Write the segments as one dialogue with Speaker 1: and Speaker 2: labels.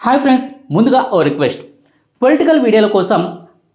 Speaker 1: Hi friends ముందుగా ఓ request. Political వీడియోల కోసం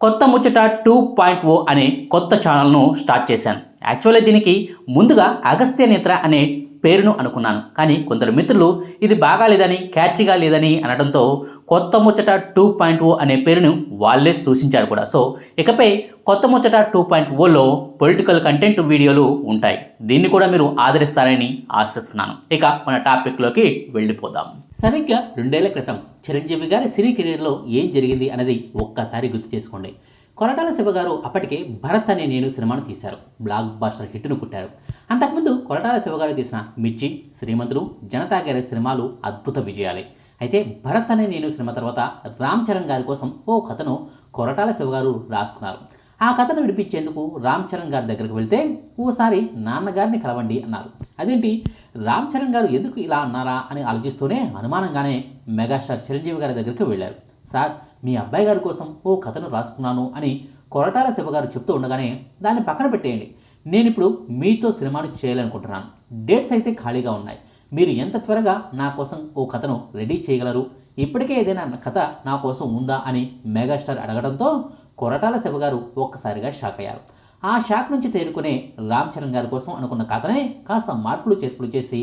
Speaker 1: కొత్త ముచ్చట టూ పాయింట్ ఓ అనే కొత్త ఛానల్ను స్టార్ట్ చేశాను. యాక్చువల్లీ దీనికి ముందుగా అగస్త్య నేత్ర అనే పేరును అనుకున్నాను. కానీ కొందరు మిత్రులు ఇది బాగాలేదని క్యాచ్గా లేదని అనడంతో కొత్త ముచ్చట టూ పాయింట్ ఓ అనే పేరును వాళ్ళే సూచించారు కూడా. సో ఇకపై కొత్త ముచ్చట టూ పాయింట్ ఓలో పొలిటికల్ కంటెంట్ వీడియోలు ఉంటాయి. దీన్ని కూడా మీరు ఆదరిస్తారని ఆశిస్తున్నాను. ఇక మన టాపిక్లోకి వెళ్ళిపోదాం. సరిగ్గా రెండేళ్ళ క్రితం చిరంజీవి గారి సినీ కెరీర్లో ఏం జరిగింది అనేది ఒక్కసారి గుర్తు చేసుకోండి. కొరటాల శివ గారు అప్పటికే భరత్ అనే నేను సినిమాను తీశారు. బ్లాక్ బాస్టర్ హిట్ను కుట్టారు. అంతకుముందు కొరటాల శివ గారు తీసిన మిర్చి శ్రీమంతుడు జనతా గారి సినిమాలు అద్భుత విజయాలే. అయితే భరత్ అనే నేను సినిమా తర్వాత రామ్ చరణ్ గారి కోసం ఓ కథను కొరటాల శివ గారు రాసుకున్నారు. ఆ కథను వినిపించేందుకు రామ్ చరణ్ గారి దగ్గరికి వెళ్తే ఓసారి నాన్నగారిని కలవండి అన్నారు. అదేంటి? రామ్ చరణ్ గారు ఎందుకు ఇలా అన్నారా అని ఆలోచిస్తూనే అనుమానంగానే మెగాస్టార్ చిరంజీవి గారి దగ్గరికి వెళ్ళారు. సార్ మీ అబ్బాయి గారి కోసం ఓ కథను రాసుకున్నాను అని కొరటాల శివ గారు చెప్తూ ఉండగానే దాన్ని పక్కన పెట్టేయండి. నేను ఇప్పుడు మీతో సినిమాను చేయాలనుకుంటున్నాను. డేట్స్ అయితే ఖాళీగా ఉన్నాయి. మీరు ఎంత త్వరగా నా కోసం ఓ కథను రెడీ చేయగలరు? ఇప్పటికే ఏదైనా కథ నా కోసం ఉందా అని మెగాస్టార్ అడగడంతో కొరటాల శివ గారు ఒక్కసారిగా షాక్ అయ్యారు. ఆ షాక్ నుంచి తేరుకునే రామ్ చరణ్ గారి కోసం అనుకున్న కథనే కాస్త మార్పులు చేర్పులు చేసి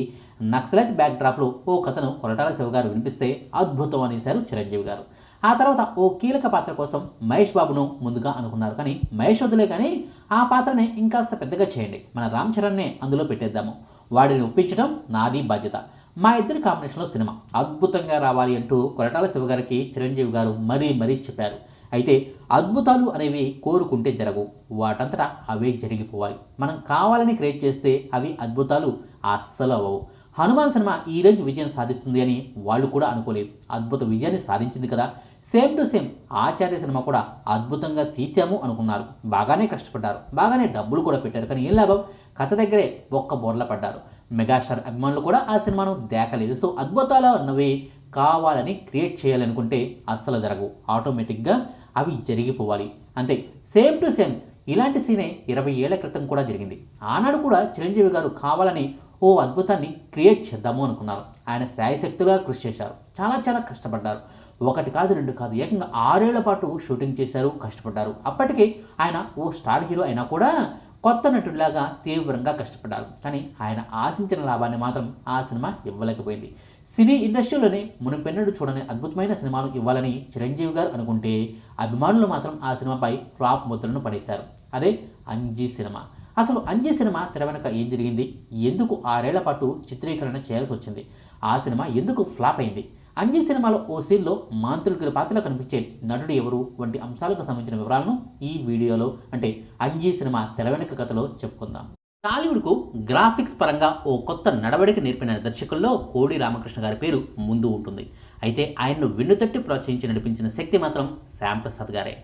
Speaker 1: నక్సలైట్ బ్యాక్ డ్రాప్లో ఓ కథను కొరటాల శివ గారు వినిపిస్తే అద్భుతం అనేశారు చిరంజీవి గారు. ఆ తర్వాత ఓ కీలక పాత్ర కోసం మహేష్ బాబును ముందుగా అనుకున్నారు. కానీ మహేష్ వద్దులే కానీ ఆ పాత్రని ఇంకాస్త పెద్దగా చేయండి. మన రామ్ చరణ్నే అందులో పెట్టేద్దాము. వాడిని ఒప్పించడం నాది బాధ్యత. మా ఇద్దరి కాంబినేషన్లో సినిమా. అద్భుతంగా రావాలి అంటూ కొరటాల శివ గారికి చిరంజీవి గారు మరీ మరీ చెప్పారు. అయితే అద్భుతాలు అనేవి కోరుకుంటే జరగవు. వాటంతటా అవే జరిగిపోవాలి. మనం కావాలని క్రియేట్ చేస్తే అవి అద్భుతాలు అస్సలు అవ్వవు. హనుమాన్ సినిమా ఈ రేంజ్ విజయం సాధిస్తుంది అని వాళ్ళు కూడా అనుకోలేదు. అద్భుత విజయాన్ని సాధించింది కదా. Same to same Acharya cinema కూడా అద్భుతంగా తీసాము అనుకున్నారు. బాగానే కష్టపడ్డారు. బాగానే డబ్బులు కూడా పెట్టారు. కానీ ఏం లాభం? కథ దగ్గరే ఒక్క బోర్ల పడ్డారు. మెగాస్టార్ అభిమానులు కూడా ఆ సినిమాను దేకలేదు. సో అద్భుతాలు అన్నవి కావాలని క్రియేట్ చేయాలనుకుంటే అస్సలు జరగవు. ఆటోమేటిక్గా అవి జరిగిపోవాలి. అంతే. సేమ్ టు సేమ్ ఇలాంటి సీనే ఇరవై ఏళ్ళ క్రితం కూడా జరిగింది. ఆనాడు కూడా చిరంజీవి గారు కావాలని ఓ అద్భుతాన్ని క్రియేట్ చేద్దాము అనుకున్నారు. ఆయన శాయశక్తులుగా కృషి చేశారు. చాలా చాలా కష్టపడ్డారు. ఒకటి కాదు రెండు కాదు ఏకంగా ఆరేళ్ళ పాటు షూటింగ్ చేశారు కష్టపడ్డారు. అప్పటికే ఆయన ఓ స్టార్ హీరో అయినా కూడా కొత్త నటుడిలాగా తీవ్రంగా కష్టపడ్డారు. కానీ ఆయన ఆశించిన లాభాన్ని మాత్రం ఆ సినిమా ఇవ్వలేకపోయింది. సినీ ఇండస్ట్రీలోనే మునిపెన్నడు చూడని అద్భుతమైన సినిమాలు ఇవ్వాలని చిరంజీవి గారు అనుకుంటే అభిమానులు మాత్రం ఆ సినిమాపై ఫ్లాప్ ముద్రను పడేశారు. అదే అంజీ సినిమా. అసలు అంజీ సినిమా తెర వెనుక ఏం జరిగింది? ఎందుకు ఆరేళ్ళ పాటు చిత్రీకరణ చేయాల్సి వచ్చింది? ఆ సినిమా ఎందుకు ఫ్లాప్ అయింది? అంజీ సినిమాలో ఓ సీన్లో మాంత్రికుల పాత్రలో కనిపించే నటుడు ఎవరు? వంటి అంశాలకు సంబంధించిన వివరాలను ఈ వీడియోలో అంటే అంజీ సినిమా తెర వెనుక కథలో చెప్పుకుందాం. టాలీవుడ్కు గ్రాఫిక్స్ పరంగా ఓ కొత్త నడవడిక నేర్పిన దర్శకుల్లో కోడి రామకృష్ణ గారి పేరు ముందు ఉంటుంది. అయితే ఆయన్ను వెన్నుతట్టి ప్రోత్సహించి నడిపించిన శక్తి మాత్రం శ్యాంప్రసాద్ గారే.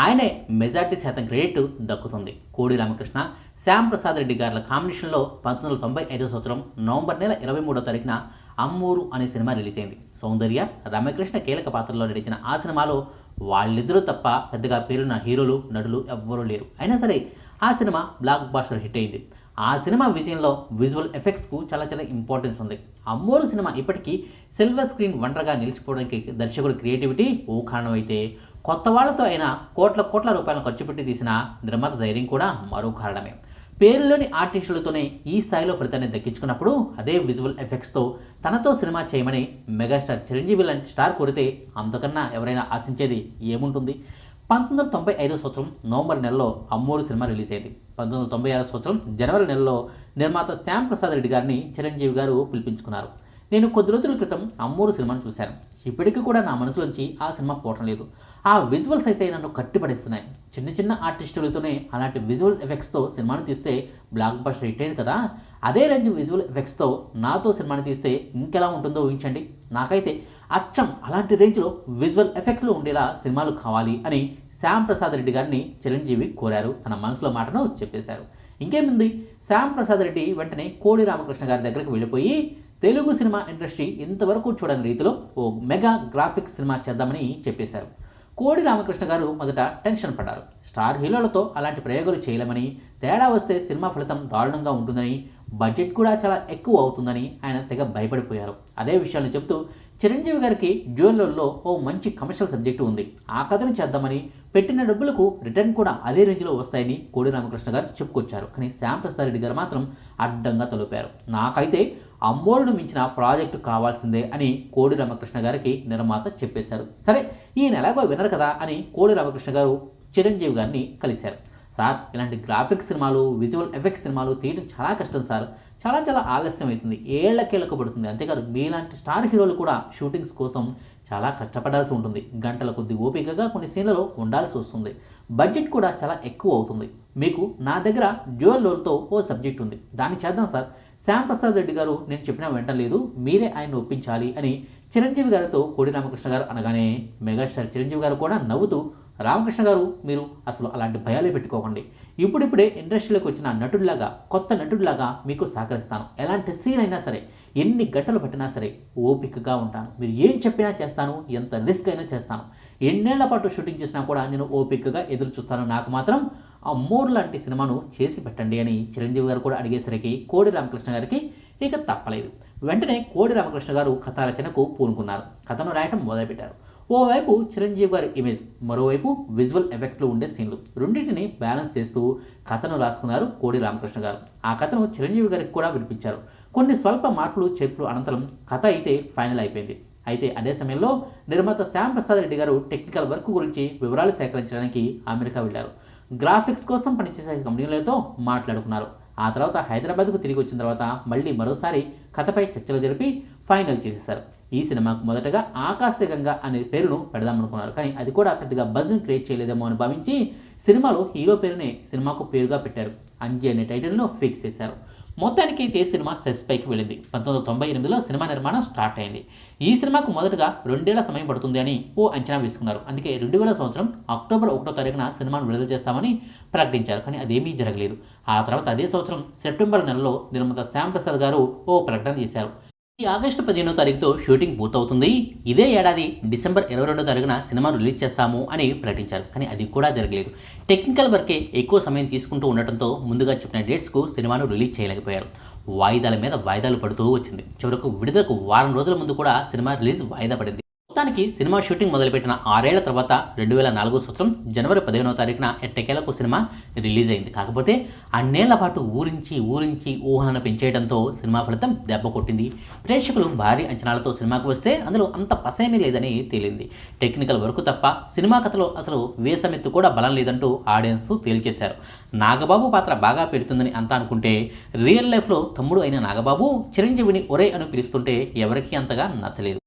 Speaker 1: ఆయనే మెజార్టీ శాతం క్రెడిట్ దక్కుతుంది. కోడి రామకృష్ణ శ్యామ్ ప్రసాద్ రెడ్డి గారి కాంబినేషన్లో పంతొమ్మిది వందల తొంభై ఐదో సంవత్సరం నవంబర్ నెల ఇరవై మూడో తారీఖున అమ్మూరు అనే సినిమా రిలీజ్ అయింది. సౌందర్య రమకృష్ణ కీలక పాత్రలో నడిచిన ఆ సినిమాలో వాళ్ళిద్దరూ తప్ప పెద్దగా పేరున్న హీరోలు నటులు ఎవ్వరూ లేరు. అయినా సరే ఆ సినిమా బ్లాక్ బాస్టర్ హిట్ అయింది. ఆ సినిమా విజయంలో విజువల్ ఎఫెక్ట్స్కు చాలా చాలా ఇంపార్టెన్స్ ఉంది. అమ్మోరు సినిమా ఇప్పటికీ సిల్వర్ స్క్రీన్ వండర్గా నిలిచిపోవడానికి దర్శకుడు క్రియేటివిటీ ఓ కారణమైతే కొత్త వాళ్ళతో అయినా కోట్ల కోట్ల రూపాయలను ఖర్చు పెట్టి తీసిన నిర్మాత ధైర్యం కూడా మరో కారణమే. పేరులోని ఆర్టిస్టులతోనే ఈ స్థాయిలో ఫలితాన్ని దక్కించుకున్నప్పుడు అదే విజువల్ ఎఫెక్ట్స్తో తనతో సినిమా చేయమని మెగాస్టార్ చిరంజీవి లాంటి స్టార్ కోరితే అంతకన్నా ఎవరైనా ఆశించేది ఏముంటుంది? పంతొమ్మిది వందల తొంభై ఐదో సంవత్సరం నవంబర్ నెలలో అమ్మూరు సినిమా రిలీజ్ అయింది. పంతొమ్మిది వందల తొంభై ఆరో సంవత్సరం జనవరి నెలలో నిర్మాత శ్యామ్ ప్రసాద్ రెడ్డి గారిని చిరంజీవి గారు పిలిపించుకున్నారు. నేను కొద్ది రోజుల క్రితం అమ్మూరు సినిమాను చూశాను. ఇప్పటికీ కూడా నా మనసులోంచి ఆ సినిమా పోవటం లేదు. ఆ విజువల్స్ అయితే నన్ను కట్టిపడేస్తున్నాయి. చిన్న చిన్న ఆర్టిస్టులతోనే అలాంటి విజువల్ ఎఫెక్ట్స్తో సినిమాను తీస్తే బ్లాక్ బస్టర్ హిట్ అయింది కదా. అదే రేంజ్ విజువల్ ఎఫెక్ట్స్తో నాతో సినిమాని తీస్తే ఇంకెలా ఉంటుందో ఊహించండి. నాకైతే అచ్చం అలాంటి రేంజ్లో విజువల్ ఎఫెక్ట్లు ఉండేలా సినిమాలు కావాలి అని శ్యామ్ ప్రసాద్ రెడ్డి గారిని చిరంజీవి కోరారు. తన మనసులో మాటను చెప్పేశారు. ఇంకేముంది? శ్యామ్ ప్రసాద్ రెడ్డి వెంటనే కోడి రామకృష్ణ గారి దగ్గరికి వెళ్ళిపోయి తెలుగు సినిమా ఇండస్ట్రీ ఇంతవరకు చూడని రీతిలో ఓ మెగా గ్రాఫిక్ సినిమా చేద్దామని చెప్పేశారు. కోడి రామకృష్ణ గారు మొదట టెన్షన్ పడ్డారు. స్టార్ హీరోలతో అలాంటి ప్రయోగాలు చేయలేమని తేడా వస్తే సినిమా ఫలితం దారుణంగా ఉంటుందని బడ్జెట్ కూడా చాలా ఎక్కువ అవుతుందని ఆయన తెగ భయపడిపోయారు. అదే విషయాన్ని చెప్తూ చిరంజీవి గారికి జ్యువెలర్లో ఓ మంచి కమర్షియల్ సబ్జెక్టు ఉంది. ఆ కథను చేద్దామని పెట్టిన డబ్బులకు రిటర్న్ కూడా అదే రేంజ్లో వస్తాయని కోడి రామకృష్ణ గారు చెప్పుకొచ్చారు. కానీ శ్యామ్ ప్రసాద్ రెడ్డి గారు మాత్రం అడ్డంగా తలుపారు. నాకైతే అమ్మోరును మించిన ప్రాజెక్టు కావాల్సిందే అని కోడి రామకృష్ణ గారికి నిర్మాత చెప్పేశారు. సరే ఈయన ఎలాగో వినరు కదా అని కోడి రామకృష్ణ గారు చిరంజీవి గారిని కలిశారు. సార్ ఇలాంటి గ్రాఫిక్స్ సినిమాలు విజువల్ ఎఫెక్ట్స్ సినిమాలు తీయడం చాలా కష్టం సార్. చాలా చాలా ఆలస్యం అవుతుంది. ఏళ్ళకేళ్ళకు పడుతుంది. అంతేకాదు మీలాంటి స్టార్ హీరోలు కూడా షూటింగ్స్ కోసం చాలా కష్టపడాల్సి ఉంటుంది. గంటల కొద్ది ఓపికగా కొన్ని సీన్లలో ఉండాల్సి వస్తుంది. బడ్జెట్ కూడా చాలా ఎక్కువ అవుతుంది. మీకు నా దగ్గర డ్యూయల్ లోల్తో ఓ సబ్జెక్ట్ ఉంది. దాన్ని చేద్దాం సార్. శ్యామ్ ప్రసాద్ రెడ్డి గారు నేను చెప్పినా వెంటలేదు మీరే ఆయన్ని ఒప్పించాలి అని చిరంజీవి గారితో కోడి రామకృష్ణ గారు అనగానే మెగాస్టార్ చిరంజీవి గారు కూడా నవ్వుతూ రామకృష్ణ గారు మీరు అసలు అలాంటి భయాలే పెట్టుకోకండి. ఇప్పుడిప్పుడే ఇండస్ట్రీలోకి వచ్చిన నటుడిలాగా కొత్త నటుడిలాగా మీకు సహకరిస్తాను. ఎలాంటి సీన్ అయినా సరే ఎన్ని గంటలు పట్టినా సరే ఓపికగా ఉంటాను. మీరు ఏం చెప్పినా చేస్తాను ఎంత రిస్క్ అయినా చేస్తాను. ఎన్నేళ్ళ పాటు షూటింగ్ చేసినా కూడా నేను ఓపికగా ఎదురు చూస్తాను. నాకు మాత్రం ఆ మోర్ లాంటి సినిమాను చేసి పెట్టండి అని చిరంజీవి గారు కూడా అడిగేసరికి కోడి రామకృష్ణ గారికి ఇక తప్పలేదు. వెంటనే కోడి రామకృష్ణ గారు కథా రచనకు పూనుకున్నారు. కథను రాయటం మొదలుపెట్టారు. ఓవైపు చిరంజీవి గారి ఇమేజ్ మరోవైపు విజువల్ ఎఫెక్ట్లు ఉండే సీన్లు. రెండింటిని బ్యాలెన్స్ చేస్తూ కథను రాసుకున్నారు కోడి రామకృష్ణ గారు. ఆ కథను చిరంజీవి గారికి కూడా వినిపించారు. కొన్ని స్వల్ప మార్పులు చేర్పులు అనంతరం కథ అయితే ఫైనల్ అయిపోయింది. అయితే అదే సమయంలో నిర్మాత శ్యామ్ ప్రసాద్ రెడ్డి గారు టెక్నికల్ వర్క్ గురించి వివరాలు సేకరించడానికి అమెరికా వెళ్ళారు. గ్రాఫిక్స్ కోసం పనిచేసే కంపెనీలతో మాట్లాడుకున్నారు. ఆ తర్వాత హైదరాబాద్కు తిరిగి వచ్చిన తర్వాత మళ్ళీ మరోసారి కథపై చర్చలు జరిపి ఫైనల్ చేసేశారు. ఈ సినిమాకు మొదటగా ఆకాశగంగా అనే పేరును పెడదామనుకున్నారు కానీ అది కూడా పెద్దగా బజ్ను క్రియేట్ చేయలేదేమో అని భావించి సినిమాలో హీరో పేరునే సినిమాకు పేరుగా పెట్టారు. అంజీ అనే టైటిల్ను ఫిక్స్ చేశారు. మొత్తానికి అయితే సినిమా సెస్ పైకి వెళ్ళింది. పంతొమ్మిది వందల తొంభై ఎనిమిదిలో సినిమా నిర్మాణం స్టార్ట్ అయింది. ఈ సినిమాకు మొదటగా రెండేళ్ళ సమయం పడుతుంది అని ఓ అంచనా వేసుకున్నారు. అందుకే రెండు వేల సంవత్సరం అక్టోబర్ ఒకటో తారీఖున సినిమాను విడుదల చేస్తామని ప్రకటించారు. కానీ అదేమీ జరగలేదు. ఆ తర్వాత అదే సంవత్సరం సెప్టెంబర్ నెలలో నిర్మాత శ్యామ్ ప్రసాద్ గారు ఓ ప్రకటన చేశారు. ఈ ఆగస్టు పదిహేనో తారీఖుతో షూటింగ్ పూర్తవుతుంది. ఇదే ఏడాది డిసెంబర్ ఇరవై రెండో తారీఖున సినిమాను రిలీజ్ చేస్తాము అని ప్రకటించారు. కానీ అది కూడా జరగలేదు. టెక్నికల్ వర్కే ఎక్కువ సమయం తీసుకుంటూ ఉండటంతో ముందుగా చెప్పిన డేట్స్కు సినిమాను రిలీజ్ చేయలేకపోయారు. వాయిదాల మీద వాయిదాలు పడుతూ వచ్చింది. చివరకు విడుదలకు వారం రోజుల ముందు కూడా సినిమా రిలీజ్ వాయిదా పడింది. మొత్తానికి సినిమా షూటింగ్ మొదలుపెట్టిన ఆరేళ్ళ తర్వాత రెండు వేల నాలుగో సంవత్సరం జనవరి పదిహేనవ తారీఖున ఎట్టకేలకు సినిమా రిలీజ్ అయింది. కాకపోతే అన్నేళ్ళ పాటు ఊరించి ఊరించి ఊహలను పెంచేయడంతో సినిమా ఫలితం దెబ్బ కొట్టింది. ప్రేక్షకులు భారీ అంచనాలతో సినిమాకు వస్తే అందులో అంత పసేమీ లేదని తేలింది. టెక్నికల్ వర్క్ తప్ప సినిమా కథలో అసలు వేసమెత్తు కూడా బలం లేదంటూ ఆడియన్స్ తేల్చేశారు. నాగబాబు పాత్ర బాగా పెడుతుందని అంతా అనుకుంటే రియల్ లైఫ్లో తమ్ముడు అయిన నాగబాబు చిరంజీవిని ఒరే అని పిలుస్తుంటే ఎవరికీ అంతగా నచ్చలేదు.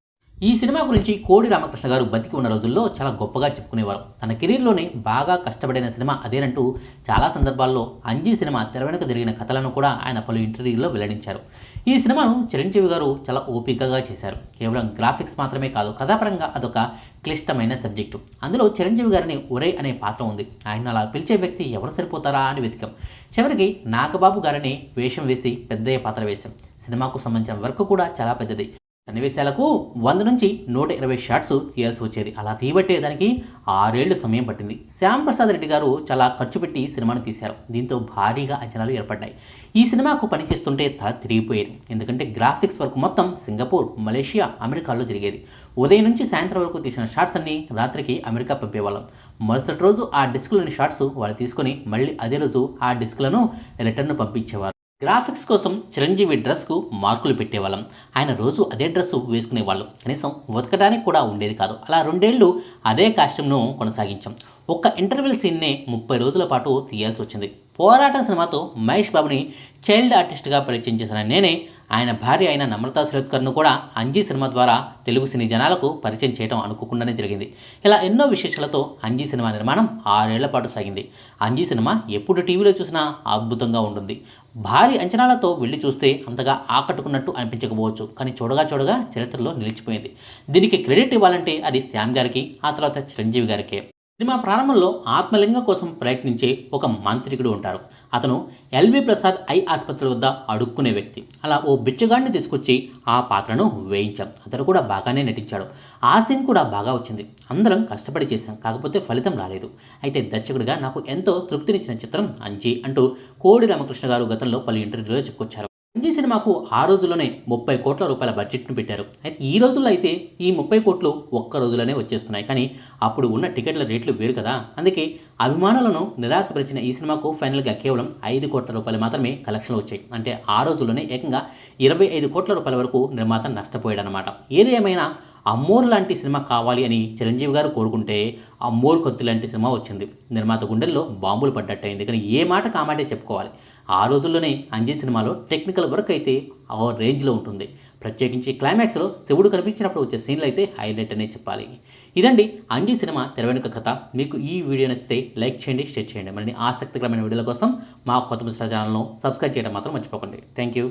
Speaker 1: ఈ సినిమా గురించి కోడి రామకృష్ణ గారు బతికి ఉన్న రోజుల్లో చాలా గొప్పగా చెప్పుకునేవారు. తన కెరీర్లోనే బాగా కష్టపడిన సినిమా అదేనంటూ చాలా సందర్భాల్లో అంజీ సినిమా తెర వెనుక జరిగిన కథలను కూడా ఆయన పలు ఇంటర్వ్యూల్లో వెల్లడించారు. ఈ సినిమాను చిరంజీవి గారు చాలా ఓపికగా చేశారు. కేవలం గ్రాఫిక్స్ మాత్రమే కాదు కథాపరంగా అదొక క్లిష్టమైన సబ్జెక్టు. అందులో చిరంజీవి గారిని ఒరే అనే పాత్ర ఉంది. ఆయన అలా పిలిచే వ్యక్తి ఎవరు సరిపోతారా అని వెతికాం. చివరికి నాగబాబు గారిని వేషం వేసి పెద్దయ్య పాత్ర వేశాం. సినిమాకు సంబంధించిన వర్క్ కూడా చాలా పెద్దది. సన్నివేశాలకు వంద నుంచి నూట ఇరవై షాట్స్ తీయాల్సి వచ్చేది. అలా తీయబట్టే దానికి ఆరేళ్ళు సమయం పట్టింది. శ్యామ్ ప్రసాద్ రెడ్డి గారు చాలా ఖర్చు పెట్టి సినిమాను తీశారు. దీంతో భారీగా అంచనాలు ఏర్పడ్డాయి. ఈ సినిమాకు పనిచేస్తుంటే తల తిరిగిపోయేది. ఎందుకంటే గ్రాఫిక్స్ వర్క్ మొత్తం సింగపూర్ మలేషియా అమెరికాలో జరిగేది. ఉదయం నుంచి సాయంత్రం వరకు తీసిన షాట్స్ అన్ని రాత్రికి అమెరికా పంపేవాళ్ళం. మరుసటి రోజు ఆ డిస్కులోని షాట్స్ వాళ్ళు తీసుకొని మళ్ళీ అదే రోజు ఆ డిస్కులను రిటర్న్ పంపించేవారు. గ్రాఫిక్స్ కోసం చిరంజీవి డ్రెస్కు మార్కులు పెట్టేవాళ్ళం. ఆయన రోజు అదే డ్రెస్సు వేసుకునేవాళ్ళం. కనీసం ఉతకడానికి కూడా ఉండేది కాదు. అలా రెండేళ్ళు అదే కాస్ట్యూమ్ను కొనసాగించాం. ఒక్క ఇంటర్వెల్ సీన్నే ముప్పై రోజుల పాటు తీయాల్సి వచ్చింది. పోరాటం సినిమాతో మహేష్ బాబుని చైల్డ్ ఆర్టిస్ట్గా పరిచయం చేసిన నేనే ఆయన భార్య అయిన నమ్రతా శరత్కర్ను కూడా అంజీ సినిమా ద్వారా తెలుగు సినీ జనాలకు పరిచయం చేయడం అనుకోకుండానే జరిగింది. ఇలా ఎన్నో విశేషాలతో అంజీ సినిమా నిర్మాణం ఆరేళ్ళ పాటు సాగింది. అంజీ సినిమా ఎప్పుడు టీవీలో చూసినా అద్భుతంగా ఉంటుంది. భారీ అంచనాలతో వెళ్ళి చూస్తే అంతగా ఆకట్టుకున్నట్టు అనిపించకపోవచ్చు. కానీ చూడగా చూడగా చరిత్రలో నిలిచిపోయింది. దీనికి క్రెడిట్ ఇవ్వాలంటే అది శ్యామ్ గారికి ఆ తర్వాత చిరంజీవి గారికే. సినిమా ప్రారంభంలో ఆత్మలింగం కోసం ప్రయత్నించే ఒక మాంత్రికుడు ఉంటారు. అతను ఎల్వి ప్రసాద్ ఐ ఆసుపత్రి వద్ద అడుక్కునే వ్యక్తి. అలా ఓ బిచ్చగాడిని తీసుకొచ్చి ఆ పాత్రను వేయించాం. అతను కూడా బాగానే నటించాడు. ఆ సీన్ కూడా బాగా వచ్చింది. అందరం కష్టపడి చేశాం. కాకపోతే ఫలితం రాలేదు. అయితే దర్శకుడిగా నాకు ఎంతో తృప్తినిచ్చిన చిత్రం అంజీ అంటూ కోడి రామకృష్ణ గారు గతంలో పలు ఇంటర్వ్యూలో చెప్పుకొచ్చారు. అంజీ సినిమాకు ఆ రోజుల్లోనే ముప్పై కోట్ల రూపాయల బడ్జెట్ను పెట్టారు. అయితే ఈ రోజుల్లో అయితే ఈ ముప్పై కోట్లు ఒక్క రోజులోనే వచ్చేస్తున్నాయి. కానీ అప్పుడు ఉన్న టికెట్ల రేట్లు వేరు కదా. అందుకే అభిమానులను నిరాశపరిచిన ఈ సినిమాకు ఫైనల్గా కేవలం ఐదు కోట్ల రూపాయలు మాత్రమే కలెక్షన్లు వచ్చాయి. అంటే ఆ రోజుల్లోనే ఏకంగా ఇరవై ఐదు కోట్ల రూపాయల వరకు నిర్మాత నష్టపోయాడనమాట ఏది ఏమైనా అమ్మోర్ లాంటి సినిమా కావాలి అని చిరంజీవి గారు కోరుకుంటే అమ్మోర్ కొత్తి లాంటి సినిమా వచ్చింది. నిర్మాత గుండెల్లో బాంబులు పడ్డట్టయింది. కానీ ఏ మాట కామాటే చెప్పుకోవాలి. ఆ రోజుల్లోనే అంజీ సినిమాలో టెక్నికల్ వర్క్ అయితే ఆ రేంజ్లో ఉంటుంది. ప్రత్యేకించి క్లైమాక్స్లో శివుడు కనిపించినప్పుడు వచ్చే సీన్లు అయితే హైలైట్ అనే చెప్పాలి. ఇదండి అంజీ సినిమా తెరవెనుక కథ. మీకు ఈ వీడియో నచ్చితే లైక్ చేయండి షేర్ చేయండి. మరిన్ని ఆసక్తికరమైన వీడియోల కోసం మా కొత్త మిస్టర్ ఛానల్ను సబ్స్క్రైబ్ చేయడం మాత్రం మర్చిపోకండి. Thank you